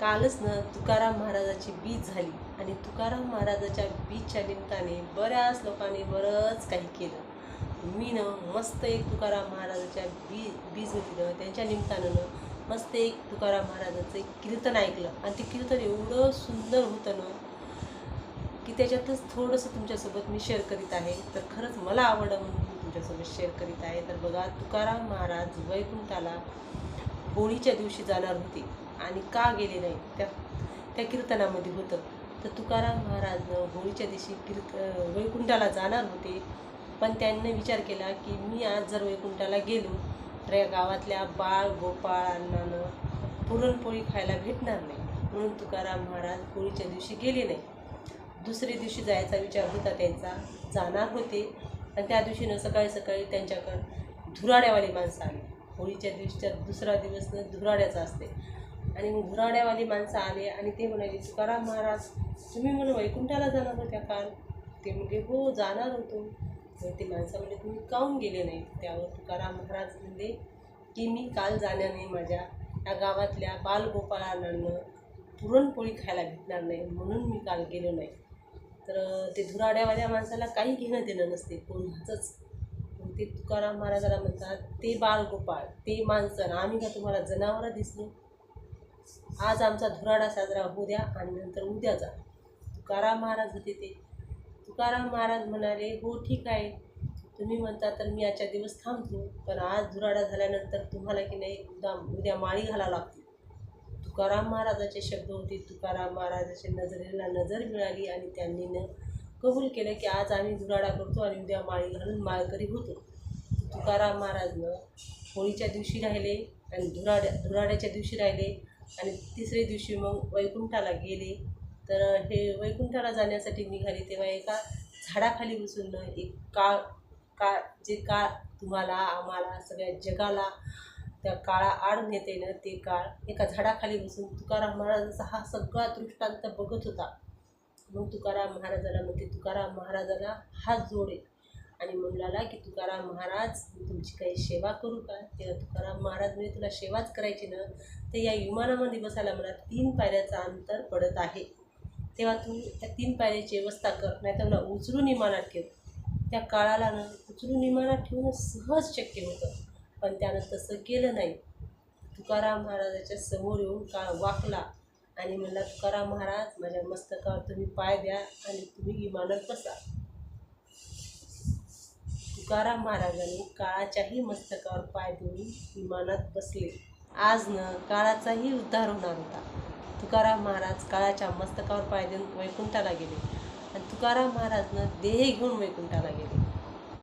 कालच ना तुकाराम महाराजाची बीज झाली. आणि तुकाराम महाराजाच्या बीजच्या निमित्ताने बऱ्याच लोकांनी बरंच काही केलं. मी ना मस्त एक तुकाराम महाराजाच्या बी बीज होती त्यांच्या निमित्तानं ना मस्त एक तुकाराम महाराजाचं एक कीर्तन ऐकलं. आणि ते कीर्तन एवढं सुंदर होतं ना की त्याच्यातच थोडंसं तुमच्यासोबत मी शेअर करीत आहे. तर खरंच मला आवडलं म्हणून मी तुमच्यासोबत शेअर करीत आहे. तर बघा तुकाराम महाराज वैकुंठाला होळीच्या दिवशी जाणार होते. आणि का गेले नाही? त्या त्या कीर्तनामध्ये होतं. तर तुकाराम महाराज होळीच्या दिवशी कीर्त वैकुंठाला जाणार होते. पण त्यांनी विचार केला की मी आज जर वैकुंठाला गेलो तर या गावातल्या बाळ गोपाळांना पुरणपोळी खायला भेटणार नाही. म्हणून तुकाराम महाराज होळीच्या दिवशी गेले नाही. दुसऱ्या दिवशी जायचा विचार होता त्यांचा जाणार होते. आणि त्या दिवशीनं सकाळी सकाळी त्यांच्याकडं धुराड्यावाली माणसं आली. होळीच्या दिवशीच्या दुसरा दिवस न धुराड्याचा असते. आणि मग धुराड्यावाली माणसं आले आणि ते म्हणाले तुकाराम महाराज तुम्ही म्हणून वैकुंठाला जाणार होत्या काल ते म्हणजे हो जाणार होतो. मग ते माणसं म्हणजे तुम्ही काहून गेले नाही? त्यावर तुकाराम महाराज म्हणले की मी काल जाण्याने माझ्या या गावातल्या बालगोपाळांना पुरणपोळी खायला भेटणार नाही म्हणून मी काल गेलो नाही. तर ते धुराड्यावाल्या माणसाला काही घेणं देणं नसते कोणाचंच. मग ते तुकाराम महाराजाला म्हणतात ते बालगोपाळ ते माणसं आम्ही का तुम्हाला जनावरं दिसलो? आज आमचा धुराडा साजरा होऊ द्या आणि नंतर उद्या जा. तुकाराम महाराज होते ते. तुकाराम महाराज म्हणाले हो ठीक आहे. तुम्ही म्हणता तर मी आजच्या दिवस थांबतो पण आज धुराडा झाल्यानंतर तुम्हाला की नाही उद्या उद्या माळी घालावं लागते. तुकाराम महाराजाचे शब्द होते तुकाराम महाराजाच्या नजरेला नजर मिळाली आणि त्यांनी न कबूल केलं की आज आम्ही धुराडा करतो आणि उद्या माळी घालून माळकरी होतो. तुकाराम महाराजनं होळीच्या दिवशी राहिले आणि धुराड्या धुराड्याच्या दिवशी राहिले. आणि तिसऱ्या दिवशी मग वैकुंठाला गेले. तर हे वैकुंठाला जाण्यासाठी निघाले तेव्हा एका झाडाखाली बसून एक काळ काळ जे काळ तुम्हाला आम्हाला सगळ्या जगाला त्या काळा आड नेते ना ते काळ एका झाडाखाली बसून तुकाराम महाराजांचा हा सगळा दृष्टांत बघत होता. मग तुकाराम महाराजाला म्हणते तुकाराम महाराजाला हात जोडे. आणि म्हणाला की तुकाराम महाराज मी तुमची काही सेवा करू का? तेव्हा तुकाराम महाराज म्हणजे तुला सेवाच करायची ना तर या विमानामध्ये बसायला मला तीन पायऱ्याचं अंतर पडत आहे. तेव्हा तू त्या तीन पायऱ्याची व्यवस्था कर नाही तर मला उचलून विमानात ठेव. त्या काळाला ना उचलून विमानात ठेवणं सहज शक्य होतं पण त्यानं तसं केलं नाही. तुकाराम महाराजाच्या समोर येऊन काळ वाकला आणि म्हणला तुकाराम महाराज माझ्या मस्तकावर तुम्ही पाय द्या आणि तुम्ही विमानात बसा. तुकाराम महाराजांनी काळाच्याही मस्तकावर पाय देऊन विमानात बसले. आज न काळाचाही उद्धार होणार होता. तुकाराम महाराज काळाच्या मस्तकावर पाय देऊन वैकुंठाला गेले. आणि तुकाराम महाराजनं देह घेऊन वैकुंठाला गेले.